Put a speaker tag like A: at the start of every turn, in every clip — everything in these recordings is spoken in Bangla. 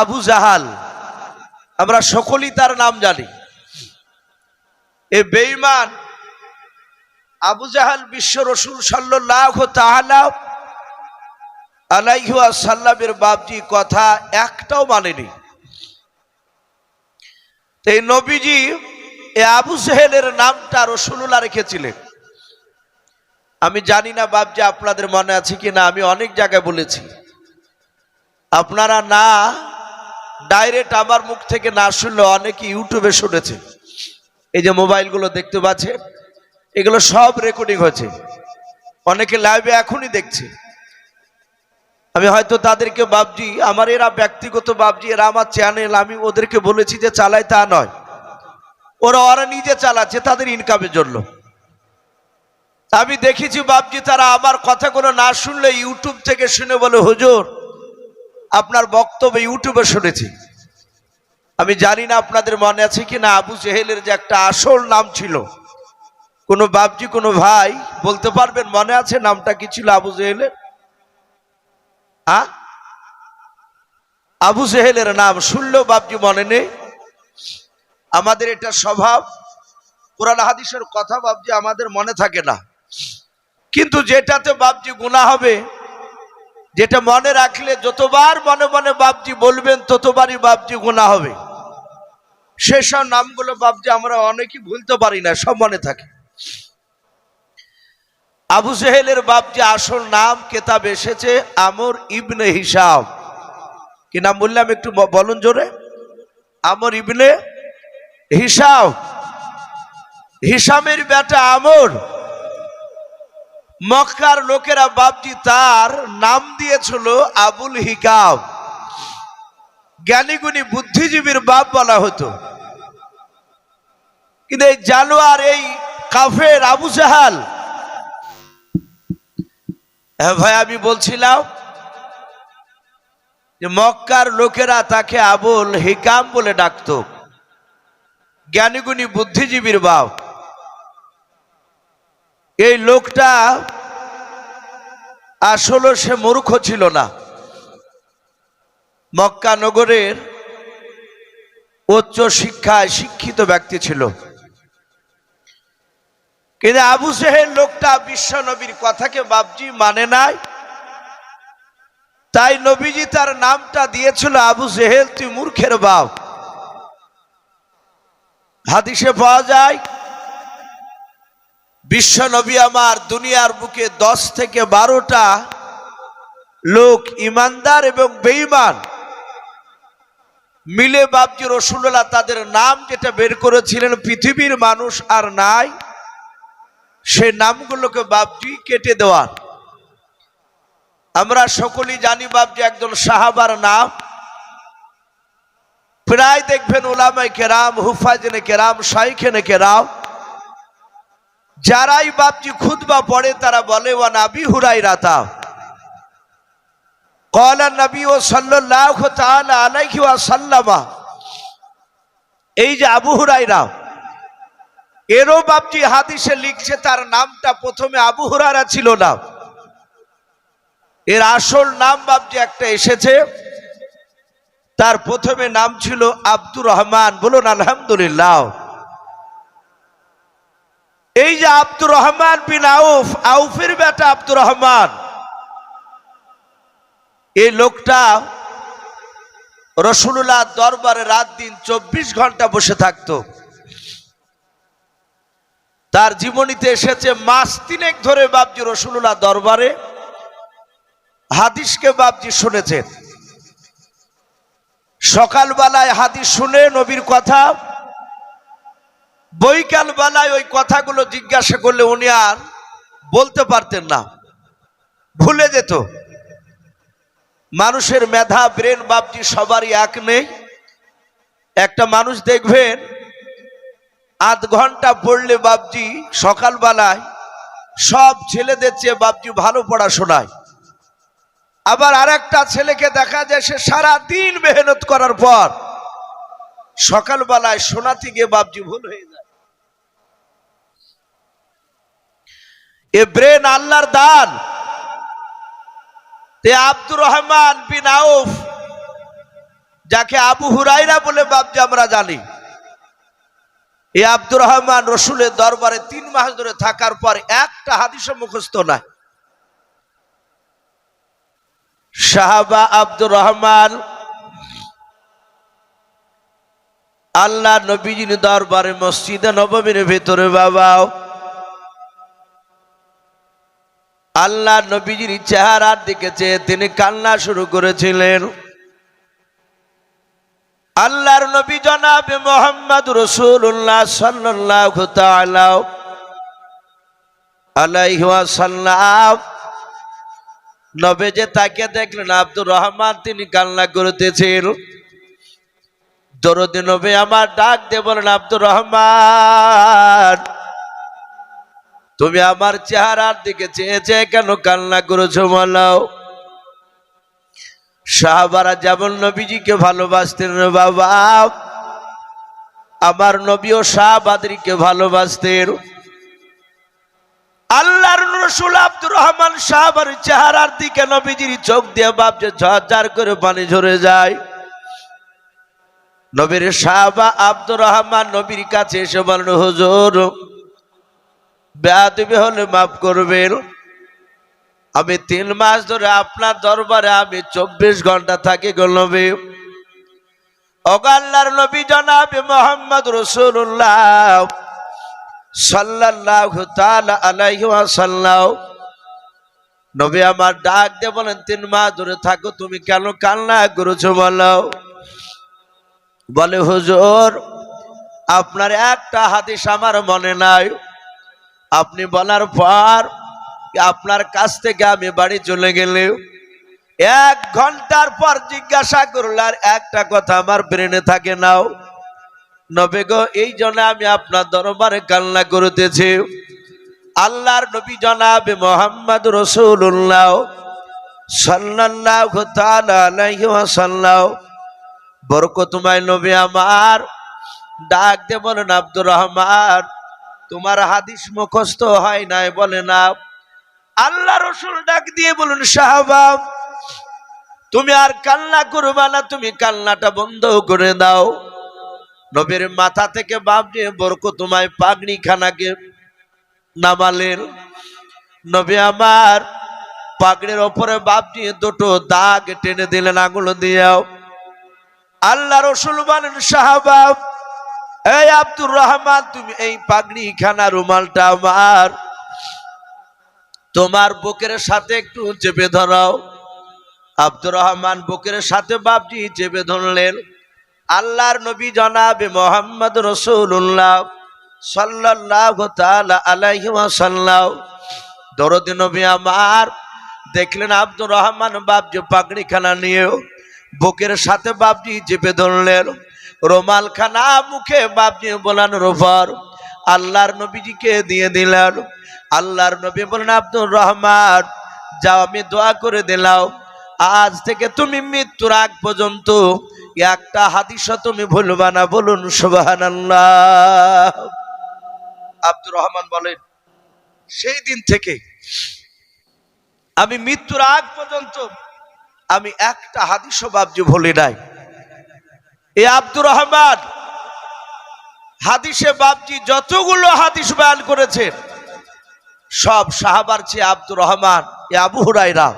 A: আবু জাহাল, আমরা সকলেই তার নাম জানি। এ বেঈমান আবু জাহাল বিশ্ব রসুল সাল্লাহ তাহলা আলাইহু সাল্লামের বাপজি কথা একটাও মানেনি। এই নবীজি এ আবু জাহেলের নামটা রসুল্লাহ রেখেছিলেন। আমি জানি না বাপজি, আপনাদের মনে আছে কি না আমি অনেক জায়গায় বলেছি। আপনারা না ডাইরেক্ট আমার মুখ থেকে না শুনলে অনেকে ইউটিউবে শুনেছে। এই যে মোবাইলগুলো দেখতে পাচ্ছে, এগুলো সব রেকর্ডিং হয়েছে। অনেকে লাইভে এখনই দেখছে। আমি হয়তো তাদেরকে বাবজি আমার এরা ব্যক্তিগত বাবজি এরা আমার চ্যানেল আমি ওদেরকে বলেছি যে চালাই তা নয়। ওরা ওরা নিজে চালাচ্ছে, তাদের ইনকামের জন্য। আমি দেখেছি বাবজি তারা আমার কথাগুলো না শুনলে ইউটিউব থেকে শুনে বলে, হুজুর আপনার বক্তব্য ইউটিউবে শুনেছি। আমি জানি না আপনাদের মনে আছে কি না আবু জেহেলের যে একটা আসল নাম ছিল। কোনো বাবজি কোনো ভাই, বলতে পারবেন মনে আছে নামটা কি ছিল আবু জেহেলের? হ্যাঁ আবু জেহেলের নাম শুনলেও বাবজি মনে নেই। আমাদের এটা স্বভাব। কোরআন হাদিসের কথা বাবজি আমাদের মনে থাকে না। কিন্তু যেটাতে বাবজি গুণা হবে যেটা মনে রাখলে যতবার মনে মনে বাবজি বলবেন, ততবারই বাবজি গুণা হবে। সেসব নামগুলো বাবজি আমরা অনেকেই ভুলতে পারি না, সব মনে থাকে। আবু সেহেলের বাপজি আসল নাম, কেতাব এসেছে আমর ইবনে হিসাব কি নাম বললাম একটু বলুন জোরে? আমর ইবনে হিসাব হিসামের বেটা আমর। মক্কার লোকেরা বাপজি তার নাম দিয়েছিল আবুল হিকাম। জ্ঞানীগুণী বুদ্ধিজীবীর বাপ বলা হতো। কিন্তু এই জানোয়ার, এই কাফের আবু জাহাল। হ্যাঁ ভাই, আমি বলছিলাম যে মক্কার লোকেরা তাকে আবুল হিকাম বলে ডাকতো। জ্ঞানীগুণী বুদ্ধিজীবীর বাপ। এই লোকটা আসলে সে মূর্খ ছিল না। মক্কা নগরের উচ্চ শিক্ষায় শিক্ষিত ব্যক্তি ছিল। কিন্তু আবু সেহের লোকটা বিশ্ব নবীর কথাকে বাবজি মানে নাই। তাই নবীজি তার নামটা দিয়েছিল, আবু জেহেল, তুই মূর্খের বাপ। হাদিসে পাওয়া যায় বিশ্ব নবী আমার দুনিয়ার বুকে দশ থেকে বারোটা লোক ইমানদার এবং বেঈমান। মিলে বাবজি রসুল্লাহ তাদের নাম যেটা বের করেছিলেন পৃথিবীর মানুষ আর নাই, সে নামগুলোকে বাবজি কেটে দেওয়ার। আমরা সকলেই জানি বাবজি একজন সাহাবার নাম। প্রায় দেখবেন ওলামাই কেরাম, হুফাজনে কেরাম, শাইখেনে কেরাম যারাই বাপজি খুদবা পড়ে, তারা বলে, ওয়া নাবি হুরাই রাতা কলা নবী ও সাল্লাহ তাআলা আলাইহি ওয়া সাল্লামা, এই যে আবু হুরাইরা এরও বাপজি হাদিসে লিখছে, তার নামটা প্রথমে আবু হুরারা ছিল না। এর আসল নাম বাপজি একটা এসেছে, তার প্রথমে নাম ছিল আব্দুর রহমান। বলুন, আলহামদুলিল্লাহ। এই যে আব্দুর রহমান বিন আউফ, আউফের বেটা আব্দুর রহমান। এই লোকটা রসুল্লাহ দরবারে রাত দিন চব্বিশ ঘণ্টা বসে থাকতো। তার জীবনীতে এসেছে মাস তিনেক ধরে বাবজি রসুল্লাহ দরবারে। হাদিসকে বাবজি শুনেছেন। সকালবেলায় হাদিস শুনে নবীর কথা বৈকাল বেলায় ওই কথাগুলো জিজ্ঞাসা করলে উনি আর বলতে পারতেন না। ভুলে যেত। মানুষের মেধা, ব্রেন বাপজি সবারই এক নেই। একটা মানুষ দেখবেন, আধ ঘণ্টা পড়লে বাপজি সকালবেলায় সব ছেলেদের চেয়ে বাপজি ভালো পড়াশোনায়। আবার আর একটা ছেলেকে দেখা যায়, সে সারা দিন মেহনত করার পর সকালবেলায় শোনাতে গিয়ে বাপজি ভুল হয়ে যায়। এ ব্রেন আল্লাহর দান। আব্দুর রহমান বিন আউফ, যাকে আবু হুরাইরা বলে বাপজি আমরা জানি। এই আব্দুর রহমান রসুলের দরবারে তিন মাস ধরে থাকার পর একটা হাদিসও মুখস্থ নাই। সাহাবা আব্দুর রহমান আল্লাহ নবীজির দরবারে মসজিদে নবমীর ভেতরে বাবা আল্লাহ নবীজির চেহারার দিকে চেয়ে তিনি কান্না শুরু করেছিলেন। আল্লাহর নবী জনাবে মোহাম্মদ রসুল্লাহ সাল্লাহ আলাইহাল্লাম নবে যে তাকে দেখলেন, আব্দুর রহমান, তিনি কান্না করতেছেন। দরদি নবে আমার ডাক দিয়ে বলেন, আব্দুর রহমান তুমি আমার চেহারার দিকে চেয়ে চেয়ে কেন কান্না করেছ বলাও সাহাবারা যেমন নবীজিকে ভালোবাসতেন বাবা, আমার নবীও শাহবাদরিকে ভালোবাসতেন। আল্লাহর রসুল আব্দুর রহমান সাহাবার চেহারার দিকে নবীজির চোখ দিয়ে বাপছে ঝরঝর করে পানি ঝরে যায়। নবীর সাহাবা আব্দুর রহমান নবীর কাছে এসে বলেন হুজুর বেয়াদবি হলে মাফ করবেন। আমি তিন মাস ধরে আপনার দরবারে আমি চব্বিশ ঘণ্টা থাকি গলবে অগাল্লার নবী জনাবে মোহাম্মদ রসুল্লাহ সাল্লাহ আলাইহি ওয়াসাল্লাম। নবী আমার ডাক দিয়ে বলেন, তিন মাস ধরে থাকো, তুমি কেন কান্না করেছ বলো? বলে, হুজুর, আপনার একটা হাদিস আমার মনে নাই। আপনি বলার পর আপনার কাছ থেকে আমি বাড়ি চলে গেলে? এক ঘণ্টার পর জিজ্ঞাসা করল, আর একটা কথা আমার ব্রেনে থাকে নাও নবে গো, এই জন্য আমি আপনার দরবারে কান্না করতেছি। আল্লাহর নবী জনাবে মোহাম্মদ রসুল্লাহ সাল্লাহ নবী আমার, ডাক দে আব্দুর রহমান। তোমার হাদিস মুখস্থ হয় নাই, বলে না। আল্লাহ রসুল ডাক দিয়ে বলুন সাহাবাব তুমি আর কান্না করবা না, তুমি কান্নাটা বন্ধ করে দাও। নবীর মাথা থেকে বাপ দিয়ে বরক তোমায় পাগড়ি খানাকে নামালেন। নবী আমার পাগড়ির ওপরে বাপ দিয়ে দুটো দাগ টেনে দিলেন আঙুল দিয়াও। আল্লাহ রসুল বলেন সাহাবাব এই আব্দুর রহমান, তুমি এই পাগড়ি খানা রুমালটা আমার। তোমার বুকের সাথে একটু চেপে ধরাও। আব্দুর রহমান বুকের সাথে বাপজি চেপে ধরলেন। আল্লাহর নবী জনাবে মোহাম্মদ রসুল্লাহ সাল্লাহ আলাইহি ওয়াসাল্লাম। দরদি নবী আমার দেখলেন আব্দুর রহমান বাপজি পাগড়ি খানা নিয়েও বুকের সাথে বাপজি চেপে ধরলেন। রোমাল খানা মুখে বাপজি বলানোর পর আল্লাহর নবীজিকে দিয়ে দিলেন? আল্লাহর নবী বলেন আব্দুর রহমান, যাও, আমি দোয়া করে দিলাম। আজ থেকে তুমি মৃত্যুর আগ পর্যন্ত একটা হাদিস তুমি ভুলবা না। বলুন সুবাহান আব্দুর রহমান বলেন, সেই দিন থেকে আমি মৃত্যুর আগ পর্যন্ত আমি একটা হাদিসও বাবজি ভুলি নাই। এই আব্দুর রহমান, হাদিসে বাবজি যতগুলো হাদিস বয়ান করেছেন সব সাহাবার চেয়ে আব্দুর রহমান এ আবু হুরাইরা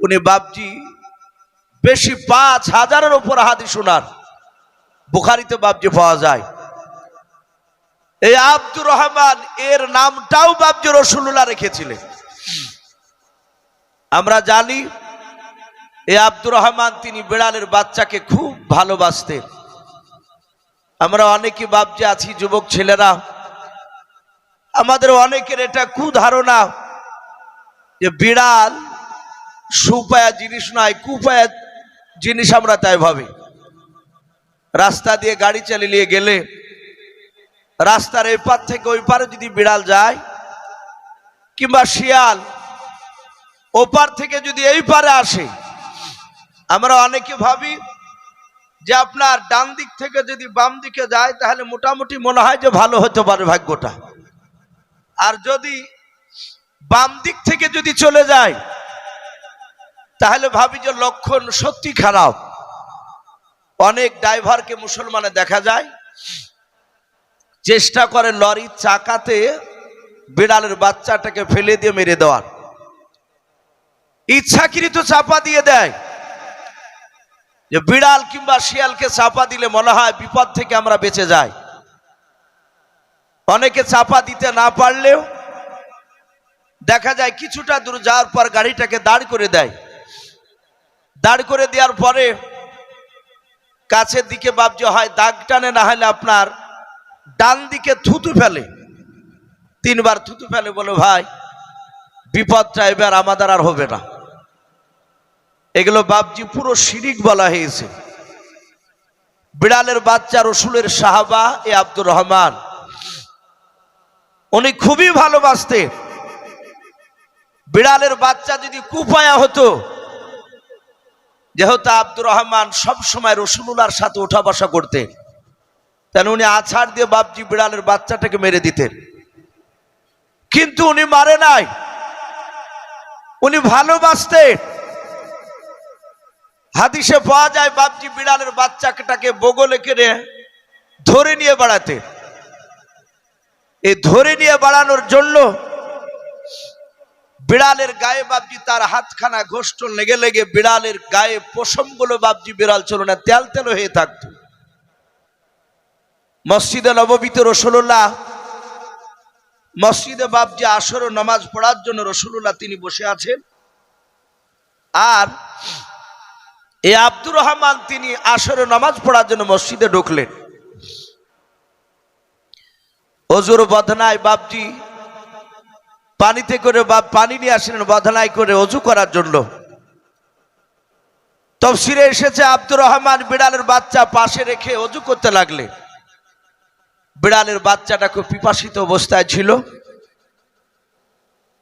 A: উনি বাবজি বেশি পাঁচ হাজারের উপর হাদিস শোনার বুখারিতে বাবজি পাওয়া যায়। এই আব্দুর রহমান এর নামটাও বাবজি রসুল্লাহ রেখেছিলেন। আমরা জানি এই আব্দুর রহমান তিনি বিড়ালের বাচ্চাকে খুব ভালোবাসতেন। আমরা অনেকে বাবজি আছি যুবক ছেলেরা। আমাদের অনেকের এটা কুধারণা যে বিড়াল সুপায়া জিনিস নয়, কুপায়া জিনিস আমরা তাই ভাবি। রাস্তা দিয়ে গাড়ি চালিয়ে গেলে রাস্তার এই পার থেকে ওই পারে যদি বিড়াল যায় কিংবা শিয়াল, ওপার থেকে যদি এই পারে আসে আমরা অনেকে ভাবি যে আপনার ডান দিক থেকে যদি বাম দিকে যায়, তাহলে মোটামুটি মনে হয় যে ভালো হতে পারে ভাগ্যটা। আর যদি বাম দিক থেকে যদি চলে যায়, তাহলে ভাবি যে লক্ষণ সত্যি খারাপ। অনেক ড্রাইভারকে মুসলমানে দেখা যায়, চেষ্টা করে লরির চাকাতে বিড়ালের বাচ্চাটাকে ফেলে দিয়ে মেরে দেওয়ার। ইচ্ছাকৃত চাপা দিয়ে দেয়। যে বিড়াল কিংবা শিয়ালকে চাপা দিলে মনে হয় বিপদ থেকে আমরা বেঁচে যাই। অনেকে চাপা দিতে না পারলেও দেখা যায় কিছুটা দূর যাওয়ার পর গাড়িটাকে দাঁড় করে দেয়। দাঁড় করে দেওয়ার পরে কাছের দিকে বাবজি হয়, দাগ টানে না হলে আপনার ডান দিকে থুতু ফেলে। তিনবার থুতু ফেলে বলে, ভাই, বিপদটা এবার আমাদের আর হবে না। এগুলো বাবজি পুরো শিরিক বলা হয়েছে। বিড়ালের বাচ্চা রসুলের সাহাবা এ আব্দুর রহমান। উনি খুবই ভালোবাসতেন বিড়ালের বাচ্চা যদি কুপায়া হতো, যেহেতু আব্দুর রহমান সব সময় রসুলুল্লার সাথে ওঠা বসা করতেন তেন উনি আছাড় দিয়ে বাপজি বিড়ালের বাচ্চাটাকে মেরে দিতেন। কিন্তু উনি মারে নাই। উনি ভালোবাসতেন। হাদিসে পাওয়া যায় বাপজি বিড়ালের বাচ্চাটাকে বগলে কেড়ে ধরে নিয়ে বেড়াতে। এই ধরে নিয়ে বাড়ানোর জন্য বিড়ালের গায়ে বাবজি তার হাতখানা গোষ্ঠ লেগে লেগে বিড়ালের গায়ে পশমগুলো বাবজি বিড়াল চলো না, তেল তেল হয়ে থাকতো। মসজিদে নববীতে রসুল্লাহ মসজিদে বাবজি আসর নামাজ পড়ার জন্য রসুল্লাহ তিনি বসে আছেন। আর এ আব্দুর রহমান তিনি আসরে নামাজ পড়ার জন্য মসজিদে ঢুকলেন। অজুর বদনায় বাবজি পানিতে করে বা পানি নিয়ে আসলেন, বদনায় করে অজু করার জন্য। তফসিরে এসেছে আব্দুর রহমান বিড়ালের বাচ্চা পাশে রেখে অজু করতে লাগলে বিড়ালের বাচ্চাটা খুব পিপাসিত অবস্থায় ছিল।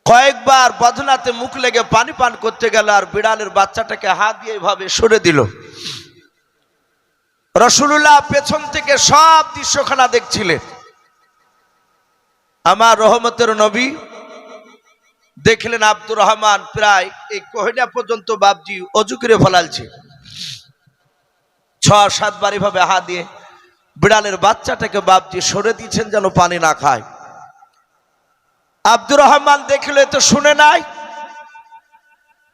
A: কয়েকবার বদনাতে মুখ লেগে পানি পান করতে গেল আর বিড়ালের বাচ্চাটাকে হাত দিয়ে এভাবে সরে দিল। রসুল্লাহ পেছন থেকে সব দৃশ্যখানা দেখছিলেন। আমার রহমতের নবী দেখলেন আব্দুর রহমান প্রায় এই কহিনা পর্যন্ত বাবজি অজু করে ফেলালছে। ছ সাত বার এভাবে হাত দিয়ে বিড়ালের বাচ্চাটাকে বাবজি সরে দিয়েছেন যেন পানি না খায়। আব্দুর রহমান দেখলে তো শুনে নাই।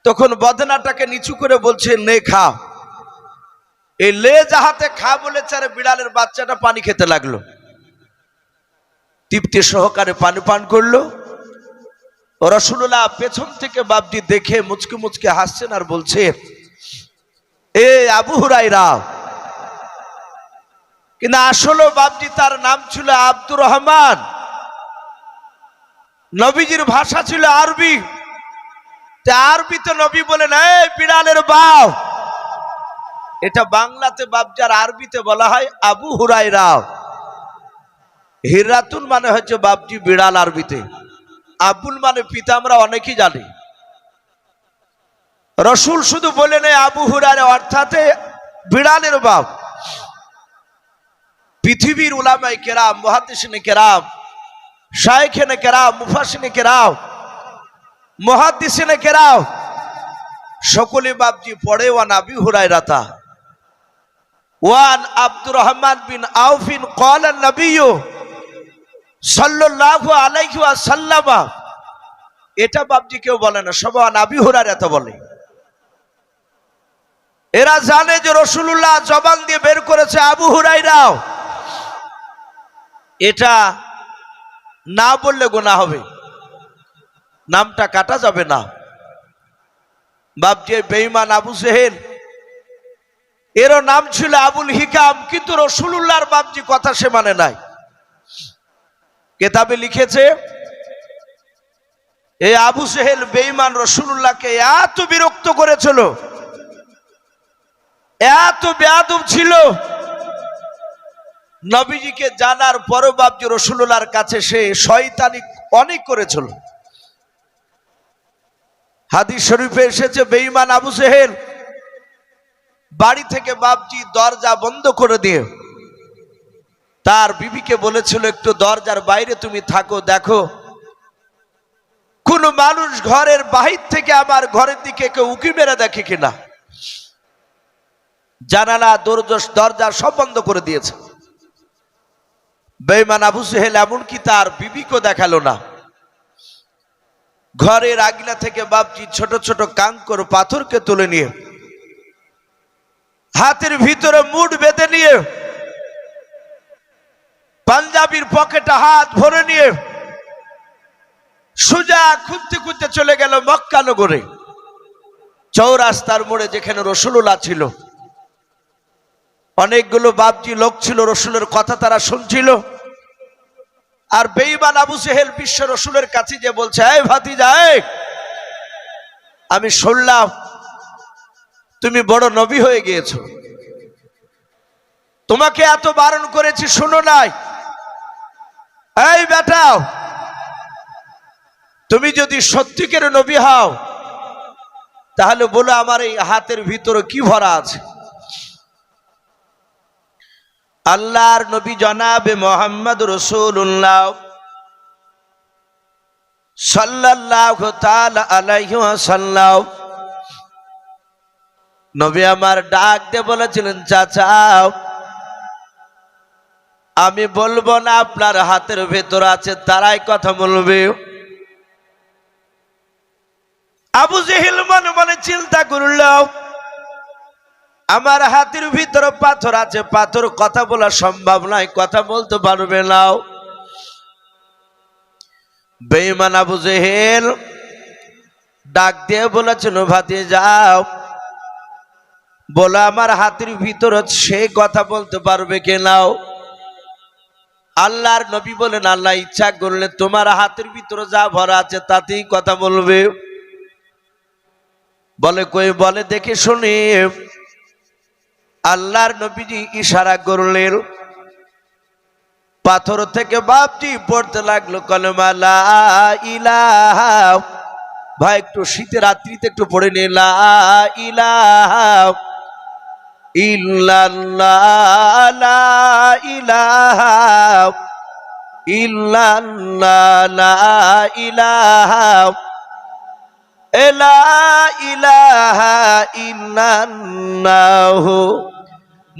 A: তখন বদনাটাকে নিচু করে বলছে, নে, খা। এই লে যাহাতে খা বলে চারে বিড়ালের বাচ্চাটা পানি খেতে লাগল। তৃপ্তি সহকারে পানি পান করল। রসুল্লাহ পেছন থেকে বাবজি দেখে মুচকে মুচকে হাসছেন আর বলছে, এ আবু হুরাই রাও কিন্তু আসলে বাবজি তার নাম ছিল আব্দুর রহমান। নবীজির ভাষা ছিল আরবি। আরবি তো নবী বলেন এই বিড়ালের বাও এটা বাংলাতে বাপ বাবজার আরবিতে বলা হয় আবু হুরাই রাও হিরাতুন মানে হচ্ছে বাবজি বিড়াল আরবিতে। আবুল মানে পিতা আমরা অনেকেই জানি। রসুল শুধু বলে নেই আবু হুরারে অর্থাৎ বিড়ালের বাপ। পৃথিবীর উলামাই কেরাম, মহাদিসিনে কেরাম শায়েখেনে কেরাম মুফাসিনে কেরাম মহাদিসিনে কেরাম সকলে বাপজি পড়ে, ওয়ান আবি হুরাই রাতা ওয়ান আব্দুর রহমান বিন আউফিন কল নবীয় সাল্লাল্লাহু আলাইহি ওয়াসাল্লামা। এটা বাপজি কেউ বলে না সবাই আবি হুরার এত বলে। এরা জানে যে রসুল্লাহ জবান দিয়ে বের করেছে আবু হুরাইরাও এটা না বললে গোনা হবে। নামটা কাটা যাবে না। বাপজি বেইমান আবু সেহেল এরও নাম ছিল আবুল হিকাম, কিন্তু রসুল্লাহর বাপজি কথা সে মানে নাই। কেতাবে লিখেছে এই আবু সেহেল বেইমান রসুল্লাহকে এত বিরক্ত করেছিল, এত বেয়াদব ছিল নবীজিকে জানার পরও বাবজি রসুল্লাহর কাছে সে শয়তানি অনেক করেছিল। হাদিস শরীফে এসেছে বেইমান আবু সেহেল বাড়ি থেকে বাবজি দরজা বন্ধ করে দিয়ে তার বিবিকে বলেছিল, একটু দরজার বাইরে তুমি থাকো, দেখো। কোন মানুষ ঘরের বাহির থেকে আমার ঘরের দিকে কেউ উকি মেরে দেখে কিনা? জানালা দরজা সব বন্ধ করে দিয়েছে। বেইমান আবু সেহেল এমনকি তার বিবিকেও দেখাল না? ঘরের আগিনা থেকে বাপজি ছোট ছোট কাঙ্কর পাথরকে তুলে নিয়ে, হাতের ভিতরে মুড বেঁধে নিয়ে, পাঞ্জাবির পকেটে হাত ভরে নিয়ে সুজা খুঁজতে খুঁজতে চলে গেল মক্কা নগরে চৌরাস্তার মোড়ে যেখানে রসুল্লাহ ছিল অনেকগুলো বাপজি লোক ছিল, রসুলের কথা তারা শুনছিল। আর বেইমান আবু সেহেল বিশ্ব রসুলের কাছে যে বলছে, এই ভাতি যায় আমি শুনলাম তুমি বড় নবী হয়ে গিয়েছো। তোমাকে এত বারণ করেছি, শোনো নাই। এই বেটাও তুমি যদি সত্যিকের নবী হও, তাহলে বলো আমার এই হাতের ভিতরে কি ভরা আছে? আল্লাহর নবী জনাবে মোহাম্মদ রসুল্লাহ সাল্লাহ আলাইসাল্লাহ নবী আমার ডাক দিয়ে বলেছিলেন চাচাও আমি বলব না আপনার হাতের ভেতর আছে, তারাই কথা বলবে। আবু জেহিল মনে মনে চিন্তা করল আমার হাতের ভিতরে পাথর আছে, পাথর কথা বলা সম্ভব নয়, কথা বলতে পারবে নাও বেইমান আবু জেহেল ডাক দিয়ে বলেছিল ভাতি যাও বলো আমার হাতের ভিতরে সে কথা বলতে পারবে কে নাও আল্লাহর নবী বলেন, আল্লাহ ইচ্ছা করলে তোমার হাতের ভিতরে যা ভরা আছে তাতেই কথা বলবে। বলে কই, বলে দেখে শুনি আল্লাহর নবীজি ইশারা করলেন, পাথর থেকে বাপটি পড়তে লাগল, কলমা লা ইলাহা, ভাই একটু শীতের রাত্রিতে একটু পড়ে নে ইলাহা ইল্লাল্লাহ।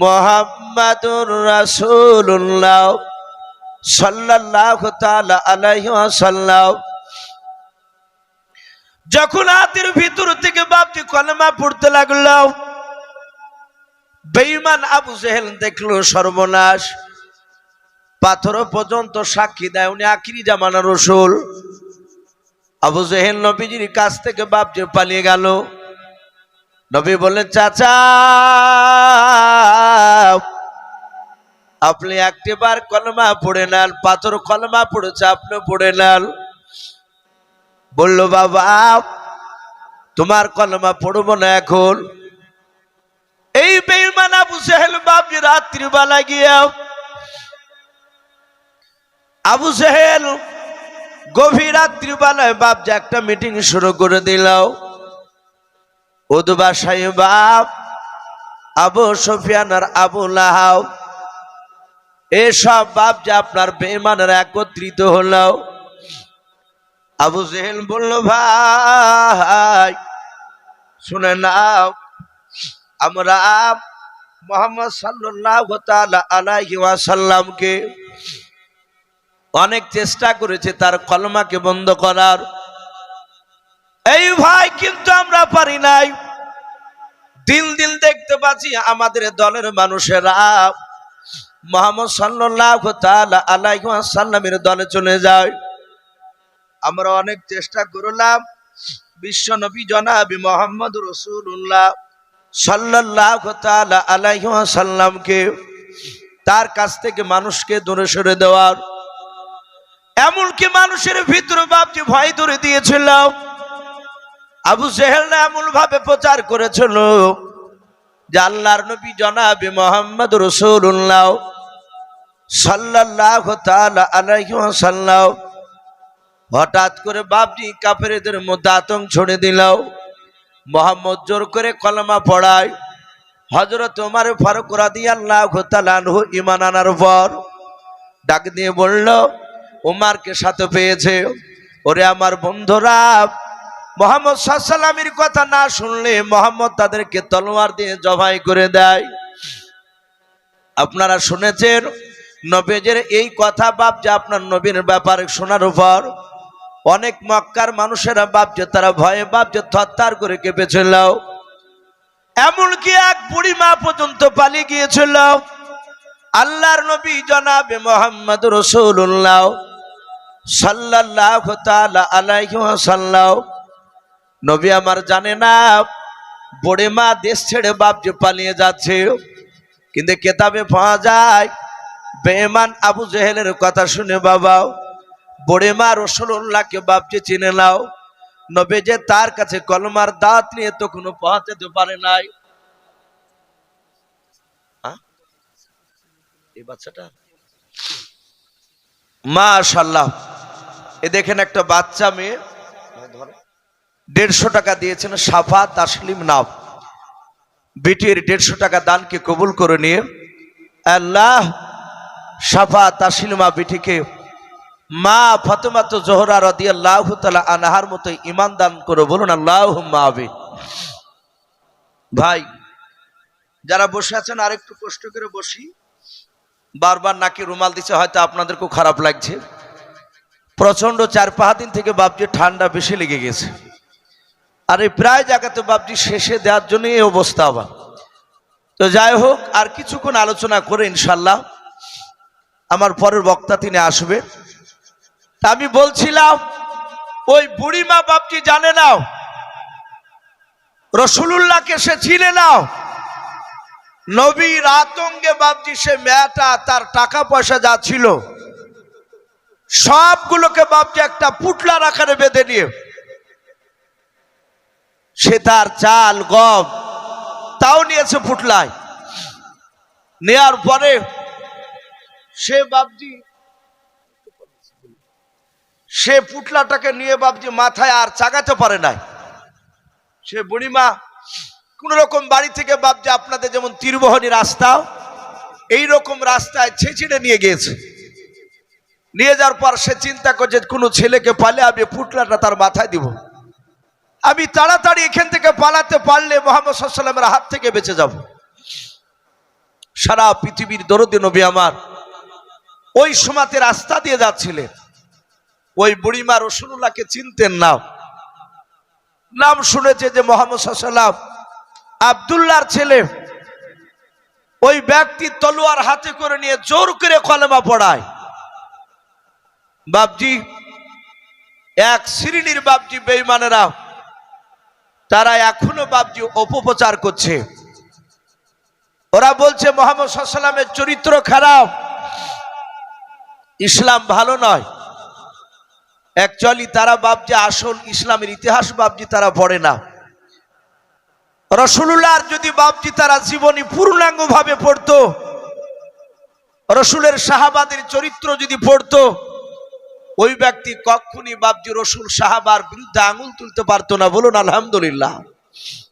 A: মুহাম্মাদুর রাসূলুল্লাহ সাল্লাল্লাহু তাআলা আলাইহি ওয়াসাল্লাম। যখন হাতের ভিতর থেকে বাপটি কলমা পড়তে লাগল বেইমান আবু জেহেল দেখল সর্বনাশ। পাথর পর্যন্ত সাক্ষী দেয়, উনি আখিরি জামানা রসুল। আবু জেহেল নবীজির কাছ থেকে বাপ যে পালিয়ে গেল। নবী বললেন, চাচা, আপনি একটি বার কলমা পড়ে নেন, পাথর কলমা পড়েছে, আপনি পড়ে নেন। বলল, বাবা, তোমার কলমা পড়ব না এখন। এই বেইমান আবু সেহেল বাপজি রাত্রিবেলা গিয়া আবু সেহেল গভীর রাত্রিবেলায় বাপজি একটা মিটিং শুরু করে দিল। উদবা সাহেবাব আবু সফিয়ান আর আবু লাহাও এসব বাপ যে আপনার বেমানের একত্রিত হলো। আবু জেহেল বলল, ভাই, শুনে নাও, আমরা মোহাম্মদ সাল্লাহ আলাইহি ওয়াসাল্লামকে অনেক চেষ্টা করেছে তার কলমাকে বন্ধ করার। এই ভাই কিন্তু আমরা পারি নাই। দিন দিন দেখতে পাচ্ছি আমাদের দলের মানুষেরা। মোহাম্মদ সাল্লাহ আলাইহি ওয়াসাল্লামের দলে চলে যায়। আমরা অনেক চেষ্টা করলাম। বিশ্ব নবী জনাবি মোহাম্মদ রসুল্লাহ সাল্লাহ আলাইসাল্লামকে তার কাছ থেকে মানুষকে দূরে সরে দেওয়ার। এমনকি মানুষের ভিতরে বাপজি ভয় ধরে দিয়েছিল। আবু সেহেল এমন ভাবে প্রচার করেছিল যে আল্লাহর নবী জনাবি মোহাম্মদ রসুল্লাহ সাল্লাহ আলাইসাল্লাম হঠাৎ করে বাপজি কাফেরদের মধ্যে আতঙ্ক ছড়ে দিলাও মোহাম্মদ জোর করে কলমা পড়ায় হজরত তোমার ফারুক রাদি আল্লাহ ঘোতালানহু ইমান আনার পর ডাক দিয়ে বলল উমারকে সাথে পেয়েছে। ওরে আমার বন্ধুরা মোহাম্মদ সাল্লামের কথা না শুনলে মোহাম্মদ তাদেরকে তলোয়ার দিয়ে জবাই করে দেয়। আপনারা শুনেছেন, নবীজের এই কথা বাপ যে আপনার নবীর ব্যাপারে শোনার উপর। অনেক মক্কার মানুষেরা বাপ যে তারা ভয়ে বাপ যে থরথার করে কেঁপেছিল। এমনকি এক বুড়ি মা পর্যন্ত পালিয়ে গিয়েছিল। আল্লাহর নবী জনাবে মোহাম্মদ রসুল্লাহ সাল্লাহ আলাইহি সাল্লাহ নবী আমার জানে না বড়ে মা দেশ ছেড়ে বাপ যে পালিয়ে যাচ্ছে। কিন্তু কেতাবে পাওয়া যায় বেমান আবু জেহেলের কথা শুনে বাবাও বড়ে মা রসুল্লাহকে বাপ যে চিনে নাও। নবে যে তার কাছে কলমার দাঁত নিয়ে তো কোনো পৌঁছাতে পারে নাই? এই বাচ্চাটা? মাশাল্লাহ এ দেখেন একটা বাচ্চা মেয়ে দেড়শো টাকা দিয়েছেন সাফা তাসলিম নাম। বিটির দেড়শো টাকা দানকে কবুল করে নিয়ে আল্লাহ সাফা তাসলিমা বিটিকে মা ফতেমাত জোহরা রদি আল্লাহ তালা আনাহার মতো ইমান দান করে বলুন আল্লাহ আবি ভাই, যারা বসে আছেন, আরেকটু কষ্ট করে বসি। বারবার নাকি রুমাল দিচ্ছে, হয়তো আপনাদের খুব খারাপ লাগছে। প্রচণ্ড চার পাঁচ দিন থেকে বাপজি ঠান্ডা বেশি লেগে গেছে। আর এই প্রায় জায়গাতে বাপজি শেষে দেওয়ার জন্য এই অবস্থা আবার। তো যাই হোক, আর কিছুক্ষণ আলোচনা করে ইনশাল্লাহ আমার পরের বক্তা তিনি আসবে। তা আমি বলছিলাম, ওই বুড়িমা বাপজি জানে নাও, রসুলুল্লাহকে সে চিনে নাও, নবীর আতঙ্গে বাপজি সে মেয়েটা, তার টাকা পয়সা যা ছিল, সবগুলোকে বাপজি একটা পুটলার আকারে বেঁধে নিয়ে সে তার চাল, গম, তাও নিয়েছে ফুটলায়। নেয়ার পরে সে বাপজি, সে পুটলাটাকে নিয়ে বাপজি মাথায় আর চাগাতে পারে নাই। সে বুড়িমা, কোন রকম বাড়ি থেকে বাপজি আপনাদের যেমন তীরবহনী রাস্তা, এই রকম রাস্তায় ছেঁচিড়ে নিয়ে গিয়েছে। নিয়ে যাওয়ার পর সে চিন্তা করছে, কোনো ছেলেকে পালে আমি পুটলাটা তার মাথায় দিব। আমি তাড়াতাড়ি এখান থেকে পালাতে পারলে মোহাম্মদ সাল্লামের হাত থেকে বেঁচে যাব। সারা পৃথিবীর দরদি নবী আমার ওই সমাতে রাস্তা দিয়ে যাচ্ছিলেন। ওই বুড়িমা রসুল্লাহকে চিনতেন না। নাম শুনেছে যে মোহাম্মদ সাল্লাম আবদুল্লাহর ছেলে। ওই ব্যক্তি তলোয়ার হাতে করে নিয়ে জোর করে কলেমা পড়ায়। বাপজি, এক শ্রেণির বাপজি বেইমানেরা তারা এখনও বাপজি অপপ্রচার করছে। ওরা বলছে, মোহাম্মদ সাল্লামের চরিত্র খারাপ। ইসলাম ভালো নয়। অ্যাকচুয়ালি তারা বাপজি আসল ইসলামের ইতিহাস বাপজি তারা পড়ে না। রসুল্লাহর যদি বাপজি তারা জীবনী পূর্ণাঙ্গ ভাবে পড়তো, রসুলের সাহাবাদের চরিত্র যদি পড়তো ওই ব্যক্তি কখনই বাবজি রসুল সাহাবার বিরুদ্ধে আঙুল তুলতে পারতো না। বলুন আলহামদুলিল্লাহ।